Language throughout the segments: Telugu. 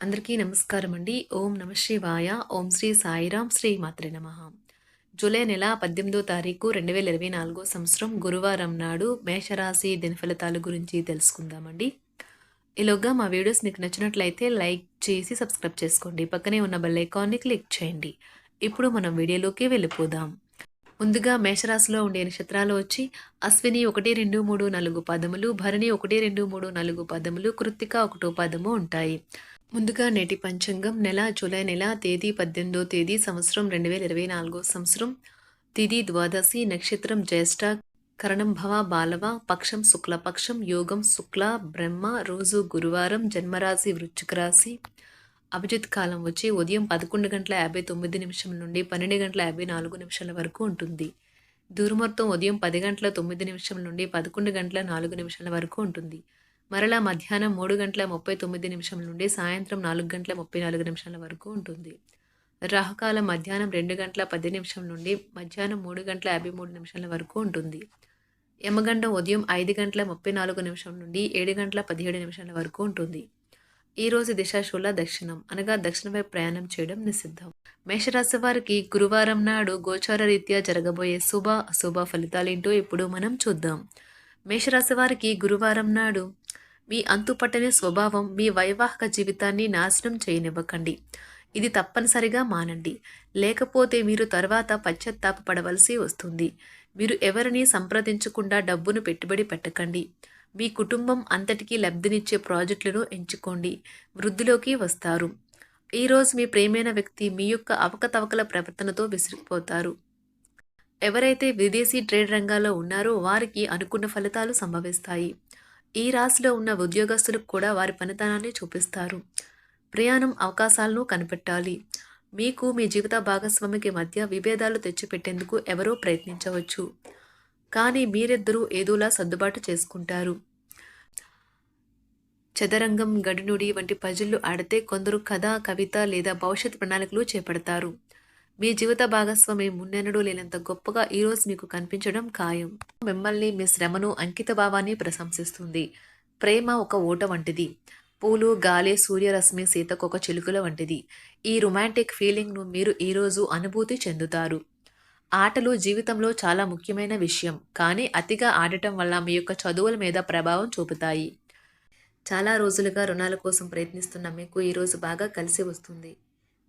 అందరికీ నమస్కారం అండి. ఓం నమ శివాయ. ఓం శ్రీ సాయిరాం శ్రీ మాత్రే నమ. జూలై నెల పద్దెనిమిదో తారీఖు రెండు వేల ఇరవై నాలుగో సంవత్సరం గురువారం నాడు మేషరాశి దినఫలితాల గురించి తెలుసుకుందామండి. ఈలోగా మా వీడియోస్ మీకు నచ్చినట్లయితే లైక్ చేసి సబ్స్క్రైబ్ చేసుకోండి. పక్కనే ఉన్న బెల్ ఐకాన్ని క్లిక్ చేయండి. ఇప్పుడు మనం వీడియోలోకి వెళ్ళిపోదాం. ముందుగా మేషరాశిలో ఉండే నక్షత్రాలు వచ్చి అశ్విని ఒకటి రెండు మూడు నాలుగు పదములు భరణి ఒకటి రెండు మూడు నాలుగు పదములు కృత్తిక ఒకటో పదము ఉంటాయి. ముందుగా నేటి పంచాంగం నెల జూలై నెల తేదీ పద్దెనిమిదో తేదీ సంవత్సరం రెండు వేల ఇరవై నాలుగో సంవత్సరం. తిది ద్వాదశి నక్షత్రం జ్యేష్ఠ కరణం భవ బాలవ పక్షం శుక్లపక్షం యోగం శుక్ల బ్రహ్మ రోజు గురువారం జన్మరాశి వృశ్చిక రాశి. అభిజిత్ కాలం వచ్చి ఉదయం పదకొండు గంటల యాభై తొమ్మిది నిమిషం నుండి పన్నెండు గంటల యాభై నాలుగు నిమిషాల వరకు ఉంటుంది. దూరమొత్తం ఉదయం పది గంటల తొమ్మిది నిమిషం నుండి పదకొండు గంటల నాలుగు నిమిషాల వరకు ఉంటుంది. మరలా మధ్యాహ్నం మూడు గంటల ముప్పై తొమ్మిది నిమిషం నుండి సాయంత్రం నాలుగు గంటల ముప్పై నాలుగు నిమిషాల వరకు ఉంటుంది. రాహుకాలం మధ్యాహ్నం రెండు గంటల పది నిమిషం నుండి మధ్యాహ్నం మూడు గంటల యాభై మూడు నిమిషాల వరకు ఉంటుంది. యమగండం ఉదయం ఐదు గంటల ముప్పై నాలుగు నిమిషం నుండి ఏడు గంటల పదిహేడు నిమిషాల వరకు ఉంటుంది. ఈరోజు దిశాశూల దక్షిణం అనగా దక్షిణ వైపు ప్రయాణం చేయడం నిషిద్ధం. మేషరాశి వారికి గురువారం నాడు గోచార రీత్యా జరగబోయే శుభ అశుభ ఫలితాలేంటో ఇప్పుడు మనం చూద్దాం. మేషరాశి వారికి గురువారం నాడు మీ అంతుపట్టని స్వభావం మీ వైవాహిక జీవితాన్ని నాశనం చేయనివ్వకండి. ఇది తప్పనిసరిగా మానండి. లేకపోతే మీరు తర్వాత పశ్చాత్తాపడవలసి వస్తుంది. మీరు ఎవరిని సంప్రదించకుండా డబ్బును పెట్టుబడి పెట్టకండి. మీ కుటుంబం అంతటికీ లబ్ధినిచ్చే ప్రాజెక్టులను ఎంచుకోండి. వృద్ధిలోకి వస్తారు. ఈరోజు మీ ప్రేమైన వ్యక్తి మీ యొక్క అవకతవకల ప్రవర్తనతో విసిరిపోతారు ఎవరైతే విదేశీ ట్రేడ్ రంగాల్లో ఉన్నారో వారికి అనుకున్న ఫలితాలు సంభవిస్తాయి. ఈ రాశిలో ఉన్న ఉద్యోగస్తులకు కూడా వారి పనితనాన్ని చూపిస్తారు. ప్రయాణం అవకాశాలను కనిపెట్టాలి. మీకు మీ జీవిత భాగస్వామికి మధ్య విభేదాలు తెచ్చిపెట్టేందుకు ఎవరో ప్రయత్నించవచ్చు. కానీ మీరిద్దరూ ఏదోలా సర్దుబాటు చేసుకుంటారు. చదరంగం గడినుడి వంటి పజిల్లు ఆడితే కొందరు కథ కవిత లేదా భవిష్యత్ ప్రణాళికలు చేపడతారు. మీ జీవిత భాగస్వామి మున్నెనడూ లేనంత గొప్పగా ఈరోజు మీకు కనిపించడం ఖాయం. మిమ్మల్ని మీ శ్రమను అంకిత భావాన్ని ప్రశంసిస్తుంది. ప్రేమ ఒక ఓట వంటిది. పూలు గాలి సూర్యరశ్మి సీతకొక చిలుకల వంటిది. ఈ రొమాంటిక్ ఫీలింగ్ను మీరు ఈరోజు అనుభూతి చెందుతారు. ఆటలు జీవితంలో చాలా ముఖ్యమైన విషయం కానీ అతిగా ఆడటం వల్ల మీ యొక్క చదువుల మీద ప్రభావం చూపుతాయి. చాలా రోజులుగా రుణాల కోసం ప్రయత్నిస్తున్న మీకు ఈరోజు బాగా కలిసి వస్తుంది.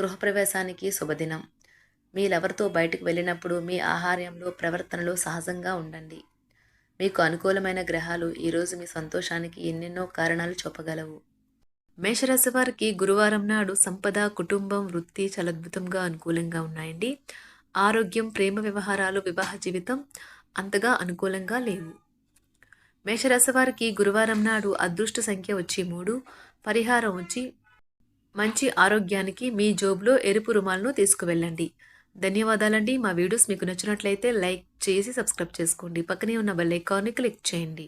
గృహప్రవేశానికి శుభదినం. మీరెవరితో బయటకు వెళ్ళినప్పుడు మీ ఆహార్యంలో ప్రవర్తనలో సహజంగా ఉండండి. మీకు అనుకూలమైన గ్రహాలు ఈరోజు మీ సంతోషానికి ఎన్నెన్నో కారణాలు చూపగలవు. మేషరాశి వారికి గురువారం నాడు సంపద కుటుంబం వృత్తి చాలా అద్భుతంగా అనుకూలంగా ఉన్నాయండి. ఆరోగ్యం ప్రేమ వ్యవహారాలు వివాహ జీవితం అంతగా అనుకూలంగా లేవు. మేషరాశి వారికి గురువారం నాడు అదృష్ట సంఖ్య వచ్చి మూడు పరిహారం వచ్చి మంచి ఆరోగ్యానికి మీ జోబులో ఎరుపు రుమాలను తీసుకువెళ్ళండి. ధన్యవాదాలండి. మా వీడియోస్ మీకు నచ్చినట్లయితే లైక్ చేసి సబ్స్క్రైబ్ చేసుకోండి. పక్కనే ఉన్న బెల్ ఐకాన్ని క్లిక్ చేయండి.